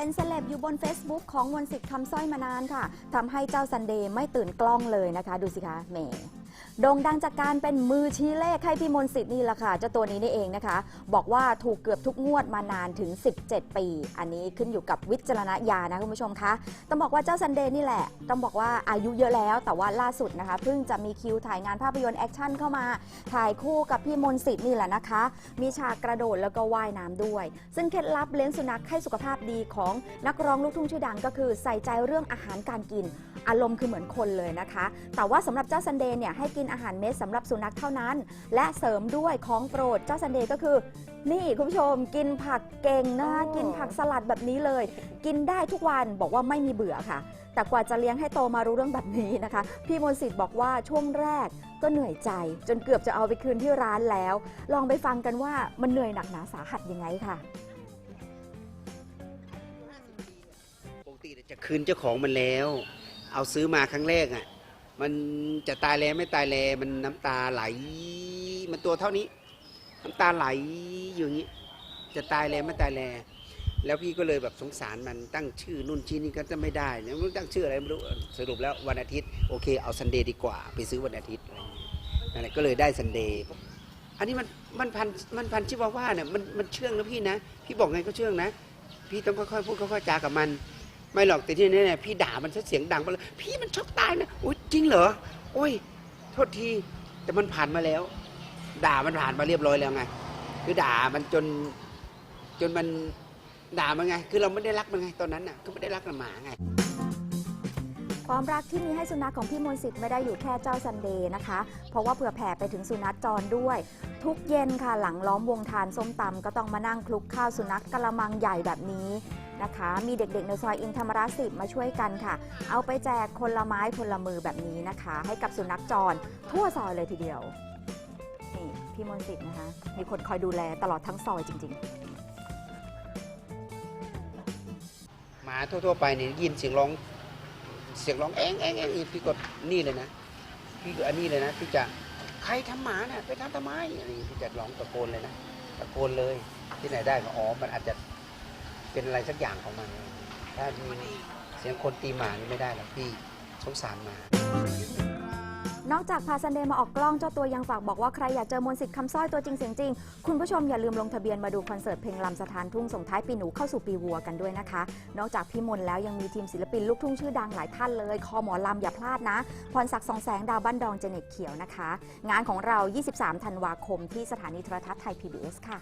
เป็นเซเลบอยู่บน Facebook ของมนสิทธิ์คำสร้อยมานานค่ะทำให้เจ้าซันเดย์ไม่ตื่นกล้องเลยนะคะ ดูสิคะแหม โด่งดังจากการเป็นมือชี้เลขให้พี่มนต์สิทธิ์นี่แหละค่ะเจ้าตัวนี้นี่เองนะคะ บอกว่าถูกเกือบทุกงวดมานานถึง 17 ปี อันนี้ขึ้นอยู่กับวิจารณญาณนะคุณผู้ชมคะต้องบอกว่าเจ้าซันเดย์นี่แหละ ต้องบอกว่าอายุเยอะแล้ว แต่ว่าล่าสุดนะคะเพิ่งจะมีคิวถ่ายงานภาพยนตร์แอคชั่นเข้ามา ถ่ายคู่กับพี่มนต์สิทธิ์นี่แหละนะคะ มีฉากกระโดดแล้วก็ว่ายน้ำด้วย ซึ่งเคล็ดลับเลี้ยงสุนัขให้สุขภาพดีของนักร้องลูกทุ่งชื่อดังก็คือใส่ใจเรื่องอาหารการกิน อารมณ์คือเหมือนคนเลยนะคะ แต่ว่าสำหรับเจ้าซันเดย์เนี่ยให้กินอาหารเม็ดสำหรับสุนัขเท่านั้น และเสริมด้วยของโปรดเจ้าซันเดย์ก็คือ นี่คุณผู้ชมกินผักเก่งนะคะอ๋อกินผักสลัดแบบนี้เลย กินได้ทุกวันบอกว่าไม่มีเบื่อค่ะ แต่กว่าจะเลี้ยงให้โตมารู้เรื่องแบบนี้นะคะ พี่มนต์สิทธิ์บอกว่าช่วงแรกก็เหนื่อยใจ จนเกือบจะเอาไปคืนที่ร้านแล้ว ลองไปฟังกันว่ามันเหนื่อยหนักหนาสาหัสยังไงค่ะปกติเนี่ยจะคืนเจ้าของมันแล้ว เอาซื้อมาครั้งแรกอะ มันจะตายแล้วไม่ตายแล้วมันน้ำตาไหล มันตัวเท่านี้ น้ำตาไหลอยู่อย่างนี้ จะตายแล้วไม่ตายแล้วแล้วพี่ก็เลยแบบสงสารมันตั้งชื่อนู่นชื่อนี่ก็จะไม่ได้ไม่รู้ตั้งชื่ออะไรไม่รู้สรุปแล้ววันอาทิตย์โอเคเอาซันเดย์ดีกว่า ไปซื้อวันอาทิตย์อะไรนั่นแหละก็เลยได้ซันเดย์อันนี้มันมันพันมันพันชิวาว่าเนี่ยมันมันเชื่องนะพี่นะ พี่บอกไงก็เชื่องนะ พี่ต้องค่อยๆพูดค่อยๆจากับมัน ไม่หรอกแต่ที่นี่เนี่ยพี่ด่ามันเสียงดังไปเลยพี่มันชอบตายนะ เหรอ โอ้ย โทษที แต่มันผ่านมาแล้ว ด่ามันผ่านมาเรียบร้อยแล้วไง คือด่ามันจน จนมันด่ามันไง คือเราไม่ได้รักมันไงตอนนั้นน่ะ ก็ไม่ได้รักมันหมาไง ความรักที่มีให้สุนัขของพี่มนต์สิทธิ์ไม่ได้อยู่แค่เจ้าซันเดย์นะคะ เพราะว่าเผื่อแผ่ไปถึงสุนัขจรด้วย ทุกเย็นค่ะหลังล้อมวงทานส้มตำก็ต้องมานั่งคลุกข้าวสุนัขกะละมังใหญ่แบบนี้นะคะ มีเด็กๆในซอยอินธรรมราสิบมาช่วยกันค่ะ เอาไปแจกคนละไม้คนละมือแบบนี้นะคะ ให้กับสุนัขจรทั่วซอยเลยทีเดียวนี่พี่มนต์สิทธิ์นะคะ มีคนคอยดูแลตลอดทั้งซอยจริง ๆ หมาทั่วๆไปเนี่ยยินเสียงร้อง เสียงร้องเองเองเองพี่กดนี่เลยนะ พี่กดอันนี้เลยนะพี่จะใครทำหมาเนี่ยไปทำทำไมอะไรพี่จะร้องตะโกนเลยนะตะโกนเลยที่ไหนได้ก็อ๋อมันอาจจะเป็นอะไรสักอย่างของมันถ้ามีเสียงคนตีหมานี่ไม่ได้หรอกพี่สงสารหมา นอกจากพาซันเดย์มาออกกล้องเจ้าตัวยังฝากบอกว่าใครอยากเจอมนสิทธิ์คำสร้อยตัวจริงเสียงจริง คุณผู้ชมอย่าลืมลงทะเบียนมาดูคอนเสิร์ตเพลงลำสถานทุ่งส่งท้ายปีหนูเข้าสู่ปีวัวกันด้วยนะคะ นอกจากพี่มนแล้วยังมีทีมศิลปินลูกทุ่งชื่อดังหลายท่านเลยคอหมอลำอย่าพลาดนะพรศักดิ์สองแสงดาวบ้านดองเจเน็ตเขียวนะคะ งานของเรา 23 ธันวาคมที่สถานีโทรทัศน์ไทย PBS ค่ะ